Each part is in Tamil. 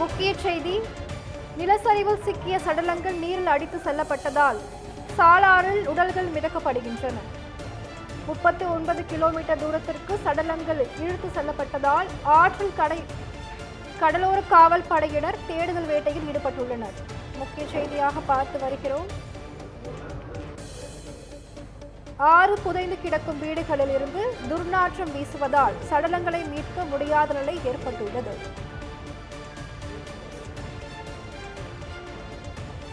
முக்கிய செய்தி. நிலச்சரிவில் சிக்கிய சடலங்கள் நீரில் அடித்து செல்லப்பட்டதால் சாலாறில் உடல்கள் மிதக்கப்படுகின்றன. முப்பத்தி ஒன்பது கிலோமீட்டர் தூரத்திற்கு சடலங்கள் இழுத்து செல்லப்பட்டதால் ஆற்றில் கடை கடலோர காவல் படையினர் தேடுதல் வேட்டையில் ஈடுபட்டுள்ளனர். முக்கிய செய்தியாக பார்த்து வருகிறோம். ஆறு புதைந்து கிடக்கும் வீடுகளில் இருந்து துர்நாற்றம் வீசுவதால் சடலங்களை மீட்க முடியாத நிலை ஏற்பட்டுள்ளது.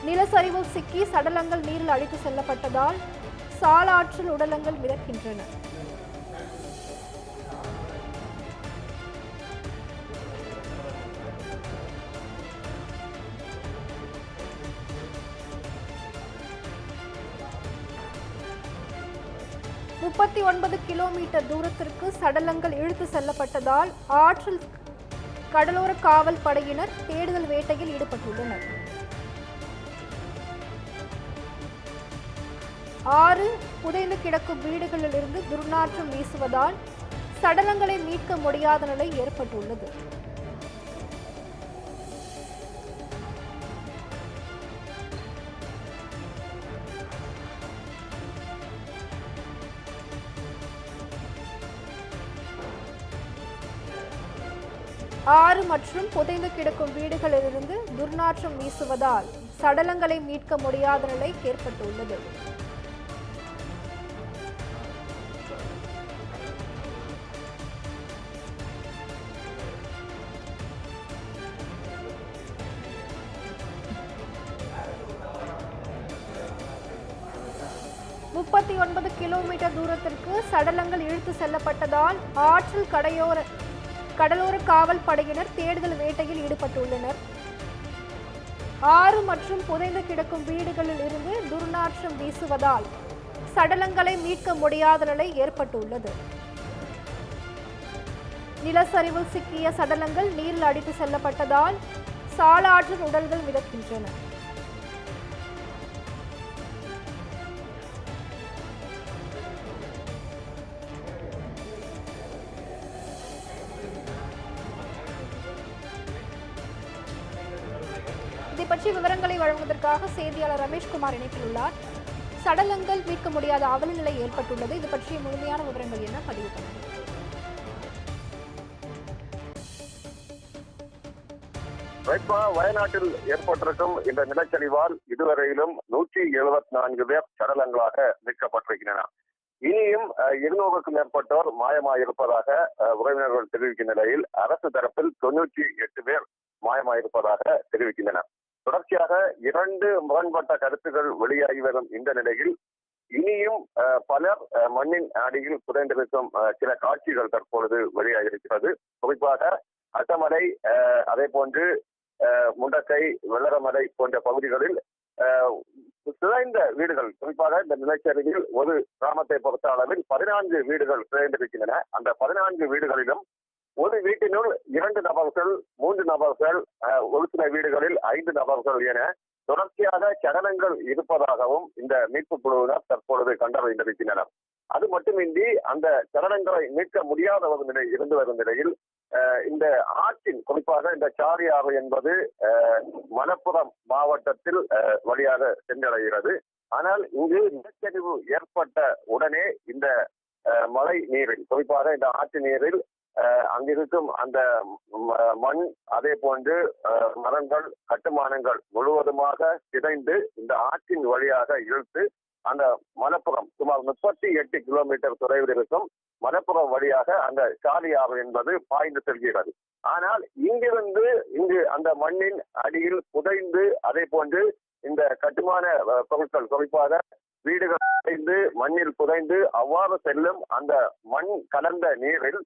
நிலச்சரிவில் சிக்கி சடலங்கள் நீரில் அடித்து செல்லப்பட்டதால் சாலாற்றில் உடலங்கள் மிதக்கின்றன. முப்பத்தி ஒன்பது கிலோமீட்டர் தூரத்திற்கு சடலங்கள் இழுத்து செல்லப்பட்டதால் ஆற்றில் கடலோர காவல் படையினர் தேடுதல் வேட்டையில் ஈடுபட்டுள்ளனர். ஆறு புதைந்து கிடக்கும் வீடுகளிலிருந்து துர்நாற்றம் வீசுவதால் சடலங்களை மீட்க முடியாத நிலை ஏற்பட்டுள்ளது. ஆறு மற்றும் புதைந்து கிடக்கும் வீடுகளிலிருந்து துர்நாற்றம் வீசுவதால் சடலங்களை மீட்க முடியாத நிலை ஏற்பட்டுள்ளது. முப்பத்தி ஒன்பது கிலோமீட்டர் தூரத்திற்கு சடலங்கள் இழுத்து செல்லப்பட்டதால் ஆற்றில் கடையோர கடலோர காவல் படையினர் தேடுதல் வேட்டையில் ஈடுபட்டுள்ளனர். ஆறு மற்றும் புதைந்து கிடக்கும் வீடுகளில் இருந்து துர்நாற்றம் வீசுவதால் சடலங்களை மீட்க முடியாத நிலை ஏற்பட்டுள்ளது. நிலச்சரிவில் சிக்கிய சடலங்கள் நீரில் அடித்து செல்லப்பட்டதால் சாலாற்றின் உடல்கள் மிதக்கின்றன. இதை பற்றி விவரங்களை வழங்குவதற்காக செய்தியாளர் ரமேஷ்குமார் இணைப்பில் உள்ளார் சடலங்கள் மீட்க முடியாத அவல நிலை ஏற்பட்டுள்ளது. இது பற்றிய முழுமையான விவரங்கள் என்ன? பதிவு பண்ணுங்க வயநாட்டில் ஏற்பட்டிருக்கும் இந்த நிலச்சரிவால் இதுவரையிலும் நூற்றி எழுபத்தி நான்கு பேர் சடலங்களாக மீட்கப்பட்டிருக்கின்றன. இனியும் இருநூறுக்கும் மேற்பட்டோர் மாயமாயிருப்பதாக உறவினர்கள் தெரிவிக்கும் நிலையில் அரசு தரப்பில் தொண்ணூற்றி எட்டு பேர் மாயமாயிருப்பதாக தெரிவிக்கின்றனர். தொடர்ச்சியாக இரண்டு முரண்பட்ட கருத்துகள் வெளியாகி வரும் இந்த நிலையில் இனியும் பலர் மண்ணின் அடியில் புதைந்திருக்கும் சில காட்சிகள் தற்பொழுது வெளியாகியிருக்கிறது. குறிப்பாக அட்டமலை அஹ், அதே போன்று அஹ், முண்டக்கை வெள்ளரமலை போன்ற பகுதிகளில் அஹ், சிதைந்த வீடுகள் குறிப்பாக இந்த நிலச்சரிவில் ஒரு கிராமத்தை பொறுத்த அளவில் பதினான்கு வீடுகள் சிதைந்திருக்கின்றன. அந்த பதினான்கு வீடுகளிலும் ஒரு வீட்டினுள் இரண்டு நபர்கள் மூன்று நபர்கள் ஒரு சில வீடுகளில் ஐந்து நபர்கள் என தொடர்ச்சியாக சடலங்கள் இருப்பதாகவும் இந்த மீட்பு குழுவினர் தற்பொழுது கண்டறிந்திருக்கின்றனர் அது மட்டுமின்றி அந்த சடலங்களை மீட்க முடியாத ஒரு நிலை இருந்து வரும் நிலையில் இந்த ஆற்றின் குறிப்பாக இந்த சாரி ஆறு என்பது அஹ், மலப்புரம் மாவட்டத்தில் வழியாக சென்றடைகிறது. ஆனால் இங்கு நிலச்சரிவு ஏற்பட்ட உடனே இந்த மழை நீரில் குறிப்பாக இந்த ஆற்று நீரில் அங்கிருக்கும் அந்த ம- மண் அதே போன்று அஹ், மரங்கள் கட்டுமானங்கள் முழுவதுமாக சிதைந்து இந்த ஆற்றின் வழியாக இழுத்து அந்த மலப்புறம் சுமார் முப்பத்தி எட்டு கிலோமீட்டர் தொலைவில் இருக்கும் மலப்புறம் வழியாக அந்த சாலி ஆறு என்பது பாய்ந்து செல்கிறது. ஆனால் இங்கிருந்து இங்கு அந்த மண்ணின் அடியில் புதைந்து அதே போன்று இந்த கட்டுமான பொருட்கள் குறிப்பாக வீடுகள் புதைந்து மண்ணில் புதைந்து அவ்வாறு செல்லும் அந்த மண் கலந்த நீரில்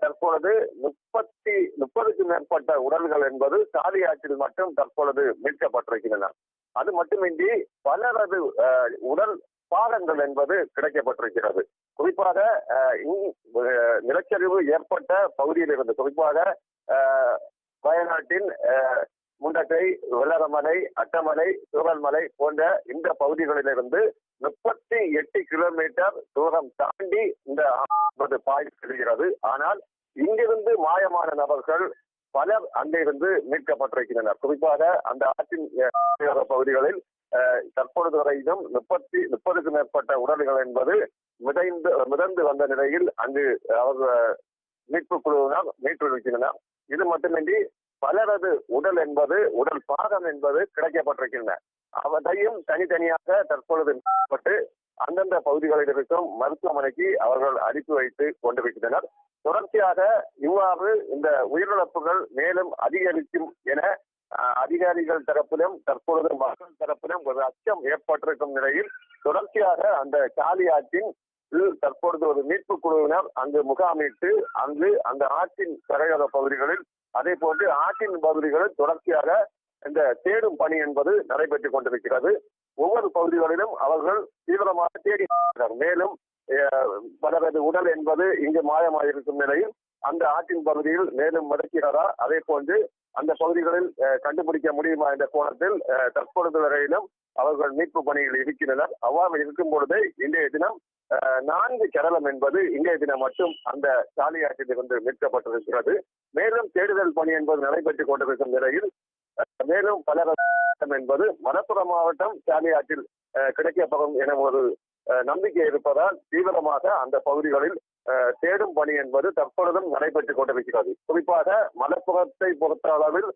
தற்பொழுது முப்பத்தி முப்பதுக்கும் மேற்பட்ட உடல்கள் என்பது சாலி ஆற்றில் மட்டும் தற்பொழுது மீட்கப்பட்டிருக்கின்றன. அது மட்டுமின்றி பலரது உடல் பாகங்கள் என்பது கிடைக்கப்பட்டிருக்கிறது. குறிப்பாக இங்- நிலச்சரிவு ஏற்பட்ட பகுதியில் இருந்து குறிப்பாக வயநாட்டின் முண்டக்கை வெள்ளரமலை அட்டமலை சூழல்மலை போன்ற இந்த பகுதிகளிலிருந்து முப்பத்தி எட்டு கிலோமீட்டர் தூரம் தாண்டி இந்த ஆறு பாய் செல்கிறது. ஆனால் இங்கிருந்து மாயமான நபர்கள் பலர் அங்கிருந்து மீட்கப்பட்டிருக்கின்றனர். குறிப்பாக அந்த ஆற்றின் பகுதிகளில் தற்பொழுது வரையிலும் முப்பத்தி முப்பதுக்கும் மேற்பட்ட உடல்கள் என்பது மிதந்து மிதந்து வந்த நிலையில் அங்கு அவர்கள் மீட்பு குழுவினர் மீட்டிருக்கின்றனர் இது மட்டுமின்றி பலரது உடல் என்பது உடல் பாதம் என்பது கிடைக்கப்பட்டிருக்கின்றன. அவற்றையும் தனித்தனியாக தற்பொழுது மீட்கப்பட்டு அந்தந்த பகுதிகளில் இருக்கும் மருத்துவமனைக்கு அவர்கள் அனுப்பி வைத்து கொண்டு கொண்டிருக்கின்றனர் தொடர்ச்சியாக இவ்வாறு இந்த உயிரிழப்புகள் மேலும் அதிகரிக்கும் என அஹ், அதிகாரிகள் தரப்பிலும் தற்பொழுது மக்கள் தரப்பிலும் ஒரு அச்சம் ஏற்பட்டிருக்கும் நிலையில் தொடர்ச்சியாக அந்த காலி ஆற்றின் தற்பொழுது ஒரு மீட்பு குழுவினர் அங்கு முகாமிட்டு அங்கு அந்த ஆற்றின் கரையோர பகுதிகளில் அதே போன்று ஆற்றின் பகுதிகளில் தொடர்ச்சியாக இந்த தேடும் பணி என்பது நடைபெற்றுக் கொண்டிருக்கிறது. ஒவ்வொரு பகுதிகளிலும் அவர்கள் தீவிரமாக தேடி வருகிறார்கள். மேலும் பலரது உடல் என்பது இங்கு மாயமாயிருக்கும் நிலையில் அந்த ஆற்றின் பகுதியில் மேலும் மடக்கிறதா அதே போன்று அந்த பகுதிகளில் கண்டுபிடிக்க முடியுமா என்ற கோணத்தில் அஹ், தற்பொழுது வரையிலும் அவர்கள் மீட்பு பணியில் இருக்கின்றனர். அவ்வாறு இருக்கும் பொழுது இன்றைய தினம் அஹ், நான்கு கேரளம் என்பது இன்றைய தினம் மட்டும் அந்த சாலியாற்றிலிருந்து மீட்கப்பட்டிருக்கிறது. மேலும் தேடுதல் பணி என்பது நடைபெற்றுக் கொண்டிருக்கும் நிலையில் மேலும் பல என்பது மலப்புரம் மாவட்டம் சாலியாற்றில் கிடைக்கப்படும் என ஒரு நம்பிக்கை இருப்பதால் தீவிரமாக அந்த பகுதிகளில் தேடும் பணி என்பது தற்பொழுதும் நடைபெற்றுக் கொண்டிருக்கிறது. குறிப்பாக மலப்புறத்தை பொறுத்த அளவில்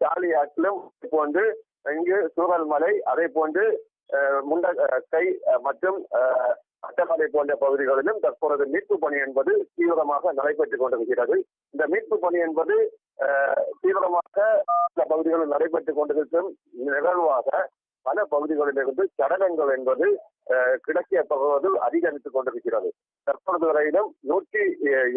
சாலி ஆற்றிலும் போன்று இங்கு சூழல் மலை அதே போன்று முண்ட கை மற்றும் அட்டமலை போன்ற பகுதிகளிலும் தற்பொழுது மீட்பு பணி என்பது தீவிரமாக நடைபெற்றுக் கொண்டிருக்கிறது. இந்த மீட்பு பணி என்பது தீவிரமாக சில பகுதிகளில் நடைபெற்றுக் கொண்டிருக்கும் நிகழ்வாக பல பகுதிகளிலிருந்து சடலங்கள் என்பது ஆஹ் கிடைக்கிய பகுதியில் அதிகரித்துக் கொண்டிருக்கிறது. தற்பொழுது வரையிலும் நூற்றி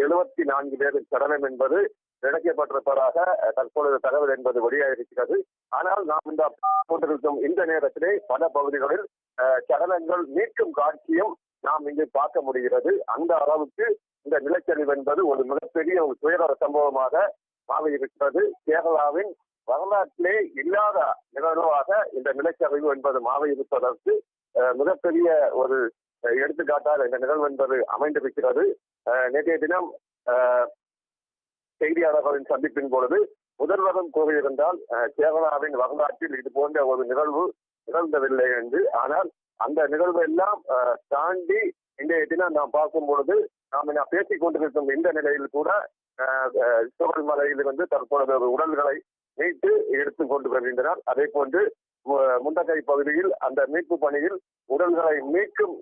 எழுபத்தி நான்கு பேரின் சடலம் என்பது கிடைக்கப்பட்டிருப்பதாக தற்பொழுது தகவல் என்பது வெளியாகிருக்கிறது ஆனால் நாம் இந்த கொண்டிருக்கும் இந்த நேரத்திலே பல பகுதிகளில் அஹ், சடலங்கள் மீட்கும் காட்சியும் நாம் இங்கு பார்க்க முடிகிறது. அந்த அளவுக்கு இந்த நிலச்சரிவு என்பது ஒரு மிகப்பெரிய ஒரு துயர சம்பவமாக மாறியிருக்கிறது கேரளாவின் வரலாற்றிலே இல்லாத நிகழ்வாக இந்த நிலச்சரிவு என்பது மாறியிருப்பதற்கு அஹ், மிகப்பெரிய ஒரு எடுத்துக்காட்டால் எடுத்துக்காட்டாக இந்த நிகழ்வு என்பது அமைந்திருக்கிறது. அஹ், நேற்றைய தினம் செய்தியாளர்களின் சந்திப்பின் பொழுது முதல்வரும் கூறியிருந்தால் கேரளாவின் வரலாற்றில் இது போன்ற ஒரு நிகழ்வு நிகழ்ந்ததில்லை என்று. ஆனால் அந்த நிகழ்வு எல்லாம் அஹ், தாண்டி இன்றைய தினம் நாம் பார்க்கும் பொழுது நாம் நான் பேசிக் கொண்டிருக்கும் இந்த நிலையில் கூட அஹ், அஹ், தற்பொழுது உடல்களை மீட்டு எடுத்துக் கொண்டு வருகின்றனர். அதே போன்று முண்டக்கை முண்டகை பகுதியில் அந்த மீட்பு பணியில் உடல்களை மீட்கும்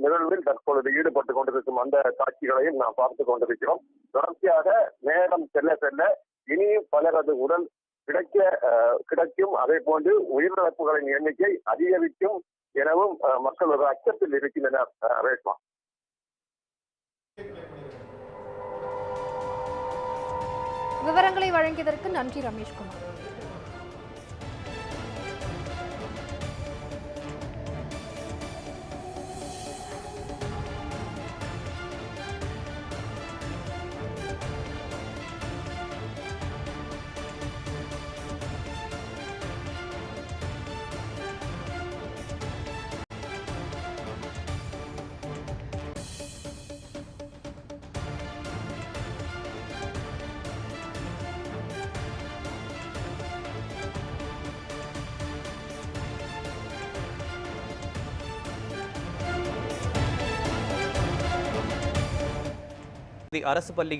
நிகழ்வில் தற்பொழுது ஈடுபட்டு கொண்டிருக்கும் அந்த காட்சிகளையும் நாம் பார்த்து கொண்டிருக்கிறோம். தொடர்ச்சியாக நேரம் செல்ல செல்ல இனியும் பலரது உடல் கிடைக்க அஹ், கிடைக்கும். அதே போன்று உயிரிழப்புகளின் எண்ணிக்கை அதிகரிக்கும் எனவும் மக்கள் ஒரு அச்சத்தில் இருக்கின்றனர் ரேஷ்மா. விவரங்களை வழங்கியதற்கு நன்றி ரமேஷ்குமார். அரசு பள்ளி